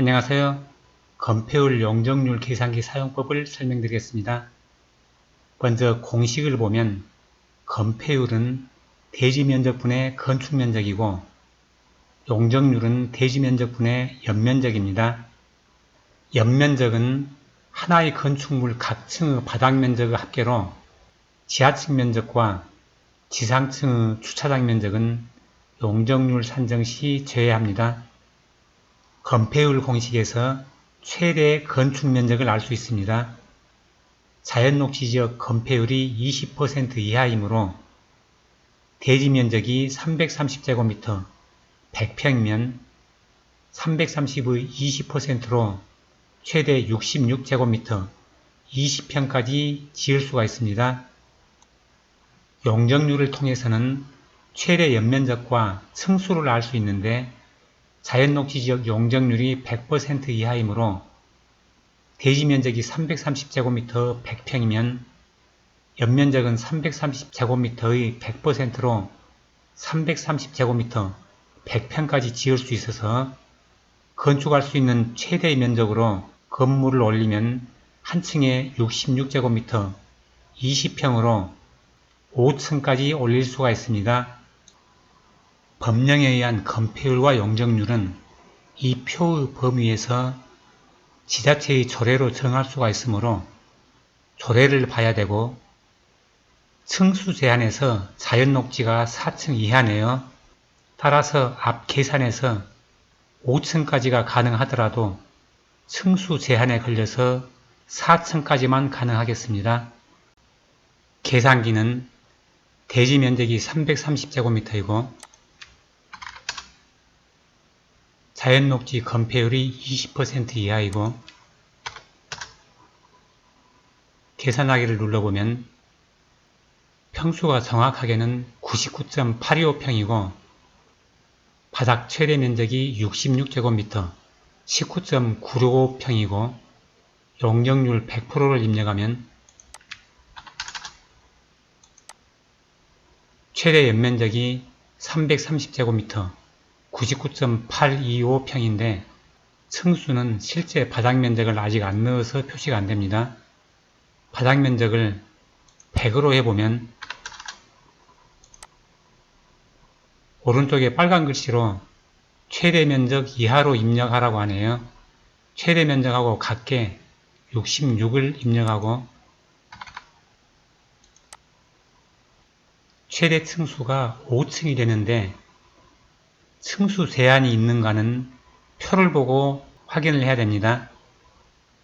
안녕하세요. 건폐율 용적률 계산기 사용법을 설명드리겠습니다. 먼저 공식을 보면 건폐율은 대지면적분의 건축면적이고 용적률은 대지면적분의 연면적입니다. 연면적은 하나의 건축물 각 층의 바닥면적의 합계로 지하층 면적과 지상층의 주차장 면적은 용적률 산정 시 제외합니다. 건폐율 공식에서 최대 건축 면적을 알 수 있습니다. 자연 녹지 지역 건폐율이 20% 이하이므로 대지 면적이 330제곱미터 100평이면 330의 20%로 최대 66제곱미터 20평까지 지을 수가 있습니다. 용적률을 통해서는 최대 연면적과 층수를 알 수 있는데 자연 녹지 지역 용적률이 100% 이하이므로 대지 면적이 330제곱미터 100평이면 연면적은 330제곱미터의 100%로 330제곱미터 100평까지 지을 수 있어서 건축할 수 있는 최대 면적으로 건물을 올리면 한 층에 66제곱미터 20평으로 5층까지 올릴 수가 있습니다. 법령에 의한 건폐율과 용적률은 이 표의 범위에서 지자체의 조례로 정할 수가 있으므로 조례를 봐야 되고 층수 제한에서 자연 녹지가 4층 이하네요. 따라서 앞 계산에서 5층까지가 가능하더라도 층수 제한에 걸려서 4층까지만 가능하겠습니다. 계산기는 대지 면적이 330제곱미터이고 자연 녹지 건폐율이 20% 이하이고 계산하기를 눌러보면 평수가 정확하게는 99.825평이고 바닥 최대 면적이 66제곱미터 19.965평이고 용적률 100%를 입력하면 최대 연면적이 330제곱미터 99.825평인데 층수는 실제 바닥 면적을 아직 안 넣어서 표시가 안 됩니다. 바닥 면적을 100으로 해보면 오른쪽에 빨간 글씨로 최대 면적 이하로 입력하라고 하네요. 최대 면적하고 같게 66을 입력하고 최대 층수가 5층이 되는데 층수 제한이 있는가는 표를 보고 확인을 해야 됩니다.